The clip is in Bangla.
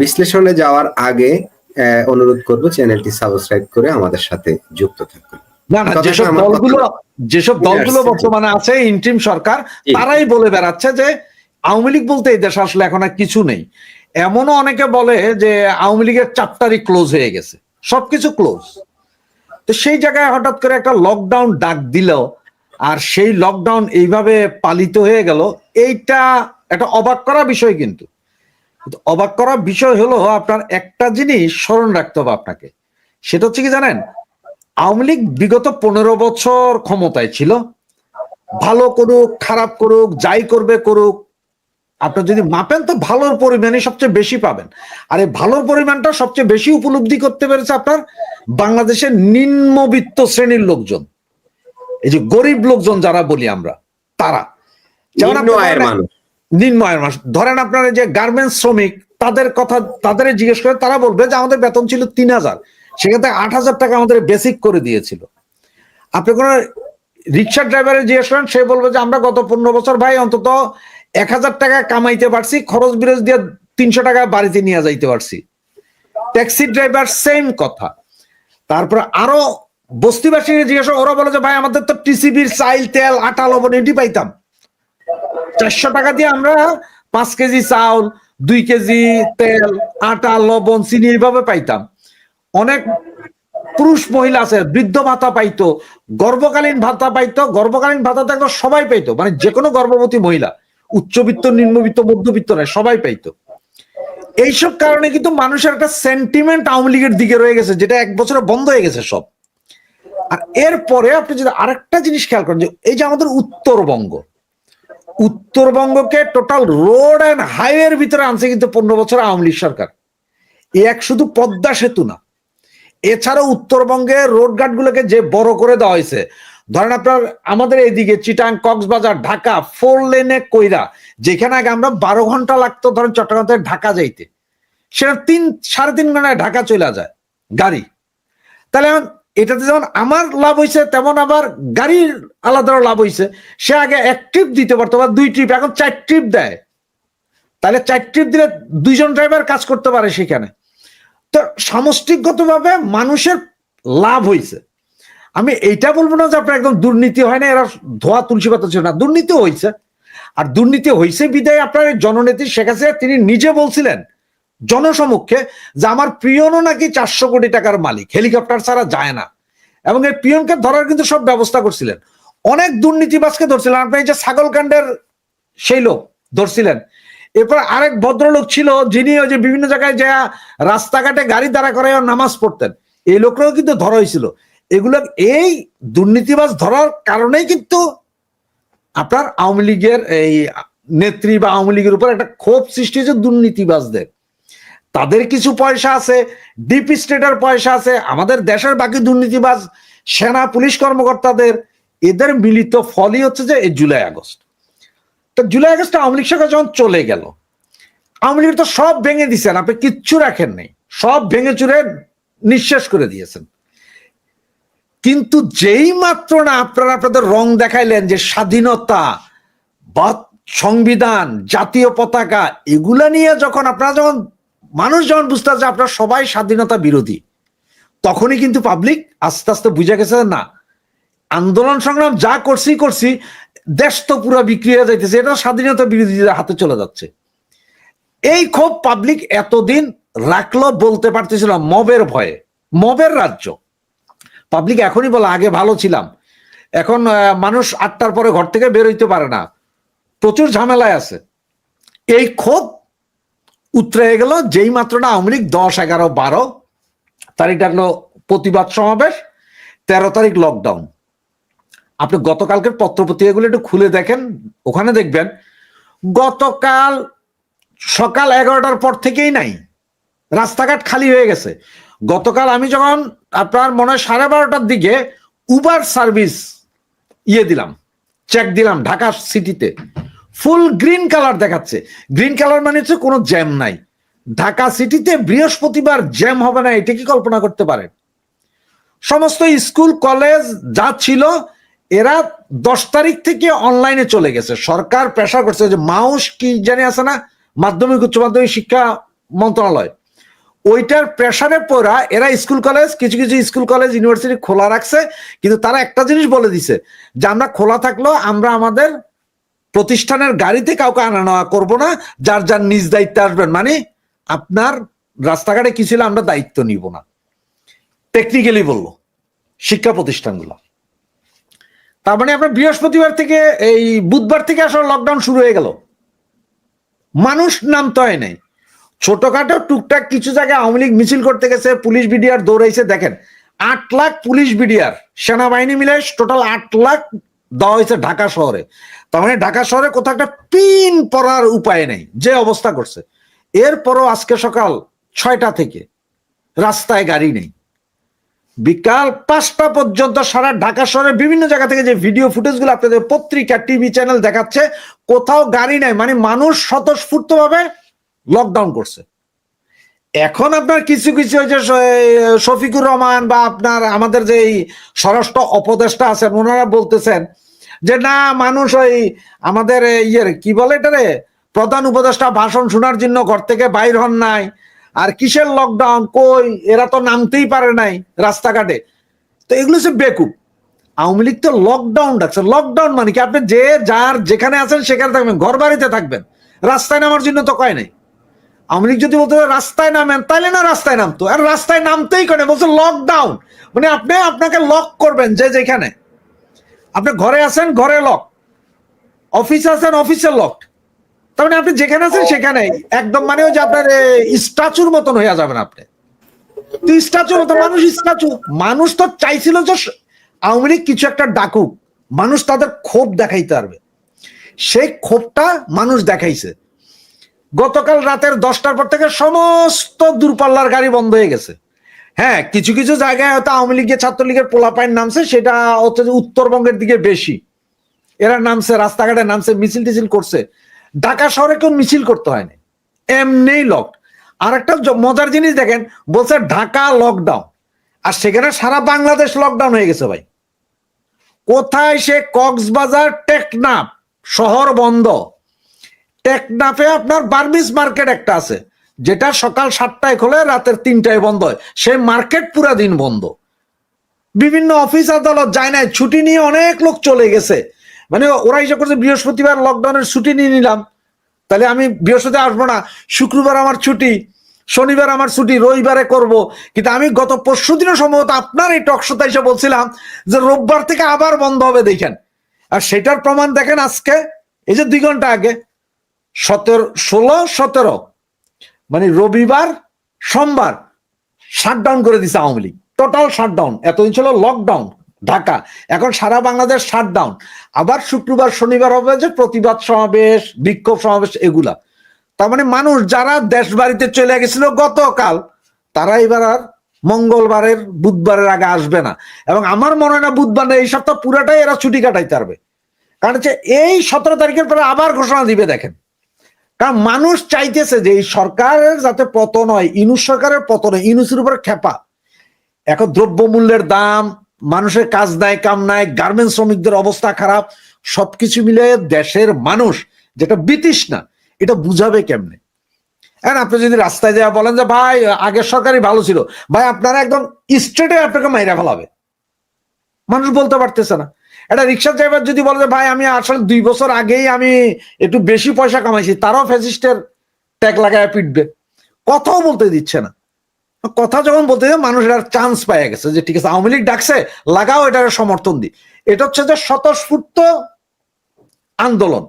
বিশ্লেষণে যাওয়ার আগে অনুরোধ করব চ্যানেলটি সাবস্ক্রাইব করে আমাদের সাথে যুক্ত থাকুন। না না যেসব দলগুলো যেসব দলগুলো। বর্তমানে আছে ইন্টিম সরকার তারাই বলে বেড়াচ্ছে যে আওয়ামী লীগ বলতে এই দেশে আসলে এখন আর কিছু নেই। এমনও অনেকে বলে যে আওয়ামী লীগের চাপ্টারই ক্লোজ হয়ে গেছে। সবকিছু ক্লোজ তো সেই জায়গায় হঠাৎ করে একটা লকডাউন ডাক দিল আর সেই লকডাউন এইভাবে পালিত হয়ে গেল এইটা একটা অবাক করা বিষয় কিন্তু। কিন্তু অবাক করা বিষয় হলো আপনার একটা জিনিস স্মরণ রাখতে হবে আপনাকে। সেটা হচ্ছে কি জানেন? আওয়ামী লীগ বিগত পনেরো বছর ক্ষমতায় ছিল। ভালো করুক খারাপ করুক যাই করবে করুক আপনার যদি মাপেন তো ভালোর পরিমাণই সবচেয়ে বেশি পাবেন। আর এই ভালোর পরিমাণটা সবচেয়ে বেশি উপলব্ধি করতে পেরেছে আপনার বাংলাদেশের নিম্নবিত্ত শ্রেণির লোকজন। এই যে গরিব লোকজন যারা বলি আমরা তারা। যেমন নিম্ন মাস ধরেন- আপনার যে গার্মেন্টস শ্রমিক, তাদের কথা তাদের জিজ্ঞেস করে তারা বলবে যে আমাদের বেতন ছিল তিন হাজার। সেক্ষেত্রে আট হাজার টাকা আমাদের বেসিক করে দিয়েছিল। আপনি কোন রিক্সা ড্রাইভারের জিজ্ঞেস করেন, সে বলবে যে আমরা গত পনেরো বছর ভাই অন্তত এক হাজার টাকা কামাইতে পারছি, খরচ বিরোজ দিয়ে তিনশো টাকা বাড়িতে নিয়ে যাইতে পারছি। ট্যাক্সি ড্রাইভার সেম কথা। তারপরে আরও বস্তিবাসী জিজ্ঞেস ওরা বলে যে ভাই আমাদের তো টিসিবির চাইল, তেল, আটা, লবণ, এটি পাইতাম। চারশো টাকা দিয়ে আমরা পাঁচ কেজি চাউল, দুই কেজি তেল, আটা, লবণ, চিনি এইভাবে পাইতাম। অনেক পুরুষ মহিলা আছে, বৃদ্ধ ভাতা পাইতো, গর্ভকালীন ভাতা পাইতো, গর্ভকালীন ভাতা তো একদম সবাই পাইতো মানে যে কোনো গর্ভবতী মহিলা, উচ্চবিত্ত, নিম্নবিত্ত, মধ্যবিত্ত নয়, সবাই পাইতো। এইসব কারণে কিন্তু মানুষের একটা সেন্টিমেন্ট আওয়ামী লীগের দিকে রয়ে গেছে, যেটা এক বছরে বন্ধ হয়ে গেছে সব। আর এরপরে আপনি যদি আরেকটা জিনিস খেয়াল করেন যে, এই যে আমাদের উত্তরবঙ্গ উত্তরবঙ্গকে টোটাল রোড অ্যান্ড হাইওয়ের ভিতরে আনছে কিন্তু পনেরো বছর আওয়ামী লীগ সরকার। এ এক শুধু পদ্মা সেতু না, এছাড়াও উত্তরবঙ্গের রোড ঘাট গুলোকে যে বড় করে দেওয়া হয়েছে। ধরেন আপনার আমাদের এইদিকে চিটাং, কক্সবাজার, ঢাকা ফোর লেনে কইরা, যেখানে আগে আমরা বারো ঘণ্টা লাগতো ধরেন চট্টগ্রাম থেকে ঢাকা যাইতে। সেটা তিন, সাড়ে তিন ঘন্টায় ঢাকা চলে যায় গাড়ি। তাহলে এটাতে যেমন আমার লাভ হয়েছে তেমন আবার গাড়ির আলাদা লাভ হয়েছে সে আগে এক ট্রিপ দিতে পারতো বা দুই ট্রিপ এখন চার ট্রিপ দেয়। তাহলে চার ট্রিপ দিলে দুইজন ড্রাইভার কাজ করতে পারে সেখানে। তো সামষ্টিকগতভাবে মানুষের লাভ হয়েছে আমি এইটা বলব না যে আপনার একদম দুর্নীতি হয় না, এরা ধোয়া তুলসী পাতা ছিল না দুর্নীতি হয়েছে আর দুর্নীতি হয়েছে বিদায় আপনার জননেত্রী শেখ হাসিনা, তিনি নিজে বলছিলেন জনসমক্ষে যে আমার পিয়নও নাকি চারশো কোটি টাকার মালিক, হেলিকপ্টার ছাড়া যায় না। এবং এই পিয়নকে ধরার কিন্তু সব ব্যবস্থা করছিলেন। অনেক দুর্নীতিবাজকে ধরছিলেন। আপনি যে ছাগলকাণ্ডের সেই লোক ধরছিলেন। এরপর আরেক ভদ্রলোক ছিল, যিনি ওই যে বিভিন্ন জায়গায় যা রাস্তাঘাটে গাড়ি দাঁড়া করে নামাজ পড়তেন। এই লোকরাও কিন্তু ধরা হয়েছিল। এগুলো এই দুর্নীতিবাজ ধরার কারণেই কিন্তু আপনার আওয়ামী লীগের এই নেত্রী বা আওয়ামী লীগের উপর একটা ক্ষোভ সৃষ্টি হয়েছে দুর্নীতিবাজদের। তাদের কিছু পয়সা আছে ডিপ স্টেটের পয়সা আছে, আমাদের দেশের বাকি দুর্নীতিবাজ সেনা, পুলিশ কর্মকর্তাদের, এদের মিলিত ফলই হচ্ছে যে এই জুলাই আগস্ট। তো জুলাই আগস্ট আওয়ামী লীগ সরকার যখন চলে গেল, আওয়ামী লীগ তো সব ভেঙে দিয়েছেন আপনি কিচ্ছু রাখেন নেই, সব ভেঙে চুরে নিঃশেষ করে দিয়েছেন। কিন্তু যেই মাত্র না আপনারা আপনাদের রং দেখাইলেন যে স্বাধীনতা বা সংবিধান, জাতীয় পতাকা, এগুলা নিয়ে যখন আপনারা যখন মানুষ যখন বুঝতে পারছে আপনারা সবাই স্বাধীনতা বিরোধী, তখনই কিন্তু পাবলিক আস্তে আস্তে বুঝে গেছে যে না, আন্দোলন সংগ্রাম যা করছি করছি, দেশ তো পুরো বিক্রি হয়ে যাইতেছে, এটা স্বাধীনতা বিরোধীদের হাতে চলে যাচ্ছে। এই ক্ষোভ পাবলিক এতদিন রাখল বলতে পারতেছিল মবের ভয়ে, মবের রাজ্য। পাবলিক এখনই বলে, আগে ভালো ছিলাম। এখন মানুষ আটটার পরে ঘর থেকে বের হইতে পারে না। প্রচুর ঝামেলায় আছে। এই ক্ষোভ উতরে গেল, যেই মাত্র না, আওয়ামী লীগ দশ, এগারো, বারো তারিখ ডাকলো প্রতিবাদ সমাবেশ, তেরো তারিখ লকডাউন আপনি গতকালকের পত্রপত্রিকাগুলো একটু খুলে দেখেন, ওখানে দেখবেন, গতকাল সকাল এগারোটার পর থেকেই নাই, রাস্তাঘাট খালি হয়ে গেছে। গতকাল আমি যখন আপনার মনে হয় সাড়ে বারোটার দিকে উবার সার্ভিস ইয়ে দিলাম চেক দিলাম ঢাকা সিটিতে ফুল গ্রিন কালার দেখাচ্ছে। গ্রিন কালার মানে হচ্ছে কোনো জ্যাম নাই। ঢাকা সিটিতে বৃহস্পতিবার জ্যাম হবে না, এটা কি কল্পনা করতে পারেন? সমস্ত স্কুল, কলেজ যা ছিল, এরা দশ তারিখ থেকে অনলাইনে চলে গেছে। সরকার প্রেশার করছে যে মাউস কি জানি আছে না, মাধ্যমিক, উচ্চ মাধ্যমিক শিক্ষা মন্ত্রণালয়। ওইটার প্রেশারে পড়া এরা স্কুল, কলেজ, কিছু কিছু স্কুল, কলেজ ইউনিভার্সিটি খোলা রাখছে। কিন্তু তারা একটা জিনিস বলে দিছে, যে আমরা খোলা থাকলেও আমরা আমাদের প্রতিষ্ঠানের গাড়িতে কাউকে আনা নেওয়া করব না, যার যার নিজ দায়িত্বে আসবেন। মানে আপনার রাস্তাঘাটে কি ছিল আমরা দায়িত্ব নিব না। টেকনিক্যালি বলল শিক্ষা প্রতিষ্ঠানগুলো। তার মানে আপনার বৃহস্পতিবার থেকে এই বুধবার থেকে আসলে লকডাউন শুরু হয়ে গেল। মানুষ নামতে হয় নাই। ছোটখাটো টুকটাক কিছু জায়গায় আওয়ামী লীগ মিছিল করতে গেছে, পুলিশ বিডিআর দৌড়াইছে। দেখেন, আট লাখ পুলিশ বিডিআর, সেনাবাহিনী মিলে টোটাল আট লাখ দেওয়া হয়েছে ঢাকা শহরে। তার মানে ঢাকা শহরে কোথাও একটা পিন পড়ার উপায় নেই, যে অবস্থা করছে। এরপরও আজকে সকাল ছয়টা থেকে রাস্তায় গাড়ি নেই। বিকাল পাঁচটা পর্যন্ত সারা ঢাকা শহরের বিভিন্ন জায়গা থেকে যে ভিডিও ফুটেজগুলো আপনাদের পত্রিকা, টিভি চ্যানেল দেখাচ্ছে, কোথাও গাড়ি নাই। মানে মানুষ স্বতঃস্ফূর্ত ভাবে লকডাউন করছে। এখন আপনার কিছু কিছু যে শফিকুর রহমান বা আপনার আমাদের যে এই স্বরাষ্ট্র অপদেষ্টা আছেন, ওনারা বলতেছেন যে, না, মানুষ ওই আমাদের ইয়ের, কি বলে এটা রে? প্রধান উপদেষ্টা ভাষণ শোনার জন্য ঘর থেকে বাইর হন নাই। আর কিসের লকডাউন কই? এরা তো নামতেই পারে নাই রাস্তাঘাটে। তো এগুলো হচ্ছে বেকুব। আওয়ামী লীগ তো লকডাউন ডাকছে। লকডাউন মানে কি? আপনি যে, যার যেখানে আছেন সেখানে থাকবেন ঘর বাড়িতে থাকবেন। রাস্তায় নামার জন্য তো কয় নাই? লীগ যদি বলতো, রাস্তায় নামেন তাহলে না রাস্তায় নামতো? আর রাস্তায় নামতেই করে বলছে লকডাউন মানে আপনি আপনাকে লক করবেন যে যেখানে। আপনি ঘরে আছেন, ঘরে লক অফিসে আছেন অফিসে লক তার মানে আপনি যেখানে আছেন, সেখানে। একদম মানে ওই যে আপনার স্ট্যাচুর মতন হয়ে যাবেন আপনি। তো স্ট্যাচুর মতো মানুষ স্ট্যাচু মানুষ তো চাইছিল যে আওয়ামী কিছু একটা ডাকুক। মানুষ তাদের ক্ষোভ দেখাইতে পারবে। সেই ক্ষোভটা মানুষ দেখাইছে। গতকাল রাতের দশটার পর থেকে সমস্ত দূরপাল্লার গাড়ি বন্ধ হয়ে গেছে। হ্যাঁ কিছু কিছু জায়গায় হয়তো আওয়ামী লীগের ছাত্রলীগের পোলাপাইন নামছে, সেটা হচ্ছে উত্তরবঙ্গের দিকে বেশি। এরা নামছে, রাস্তাঘাটে নামছে, মিছিল টিছিল করছে। ঢাকা শহরে কেউ মিছিল করতে হয়নি। এমনি লক আর একটা মজার জিনিস দেখেন, বলছে ঢাকা লকডাউন আর সেখানে সারা বাংলাদেশ লকডাউন হয়ে গেছে ভাই। কোথায় সে কক্সবাজার টেকনাফ শহর বন্ধ? টেকনাফে আপনার বার্মিস মার্কেট একটা আছে। যেটা সকাল সাতটায় খোলে, রাতের তিনটায় বন্ধ হয়। সেই মার্কেট পুরা দিন বন্ধ। বিভিন্ন অফিস আদালত যায় নাই, ছুটি নিয়ে অনেক লোক চলে গেছে। মানে ওরা হিসাব করছে, বৃহস্পতিবার লকডাউনের ছুটি নিয়ে নিলাম। তাহলে আমি বৃহস্পতি আসব না, শুক্রবার আমার ছুটি, শনিবার আমার ছুটি, রবিবারে করব। কিন্তু আমি গত পরশু দিনও সম্ভবত আপনার এই টকশোতে এসে বলছিলাম যে রোববার থেকে আবার বন্ধ হবে, দেখেন। আর সেটার প্রমাণ দেখেন আজকে, এই যে দুই ঘণ্টা আগে। সতেরো, ষোলো, সতেরো। মানে রবিবার, সোমবার শাটডাউন করে দিছে আওয়ামী লীগ। টোটাল শাটডাউন এতদিন ছিল লকডাউন ঢাকা। এখন সারা বাংলাদেশ শাটডাউন আবার শুক্রবার, শনিবার হবে যে প্রতিবাদ সমাবেশ, বিক্ষোভ সমাবেশ, এগুলা। তার মানে মানুষ যারা দেশ বাড়িতে চলে গেছিল গতকাল, তারা এবার আর মঙ্গলবারের, বুধবারের আগে আসবে না। এবং আমার মনে হয় না বুধবার না, এই সপ্তাহ পুরাটাই এরা ছুটি কাটাইতে পারবে। কারণ হচ্ছে এই সতেরো তারিখের পরে আবার ঘোষণা দিবে, দেখেন। কারণ মানুষ চাইতেছে যে এই সরকারের যাতে পতন হয় ইনুস সরকারের পতন হয়, ইনুসের উপর খেপা। এখন দ্রব্যমূল্যের দাম, মানুষের কাজ নাই, কাম নাই, গার্মেন্টস শ্রমিকদের অবস্থা খারাপ, সবকিছু মিলে দেশের মানুষ যেটা বিতৃষ্ণা, এটা বুঝাবে কেমনে? এখন আপনি যদি রাস্তায় যাওয়া বলেন যে, ভাই, আগের সরকারই ভালো ছিল। ভাই, আপনারা একদম স্ট্রেটে আপনাকে মাইরা ফেলাবে। মানুষ বলতে পারতেছে না। একটা রিক্সা ড্রাইভার যদি বলে যে, ভাই, আমি আসলে দুই বছর আগেই আমি একটু বেশি পয়সা কামাইছি, তারও ফ্যাসিস্টের ট্যাগ লাগায় পিটবে। কথাও বলতে দিচ্ছে না। কথা যখন বলতে দিচ্ছে, মানুষ এটার চান্স পায় গেছে যে, ঠিক আছে, আওয়ামী লীগ ডাকছে, লাগাও, এটার সমর্থন দি। এটা হচ্ছে যে স্বতঃস্ফূর্ত আন্দোলন।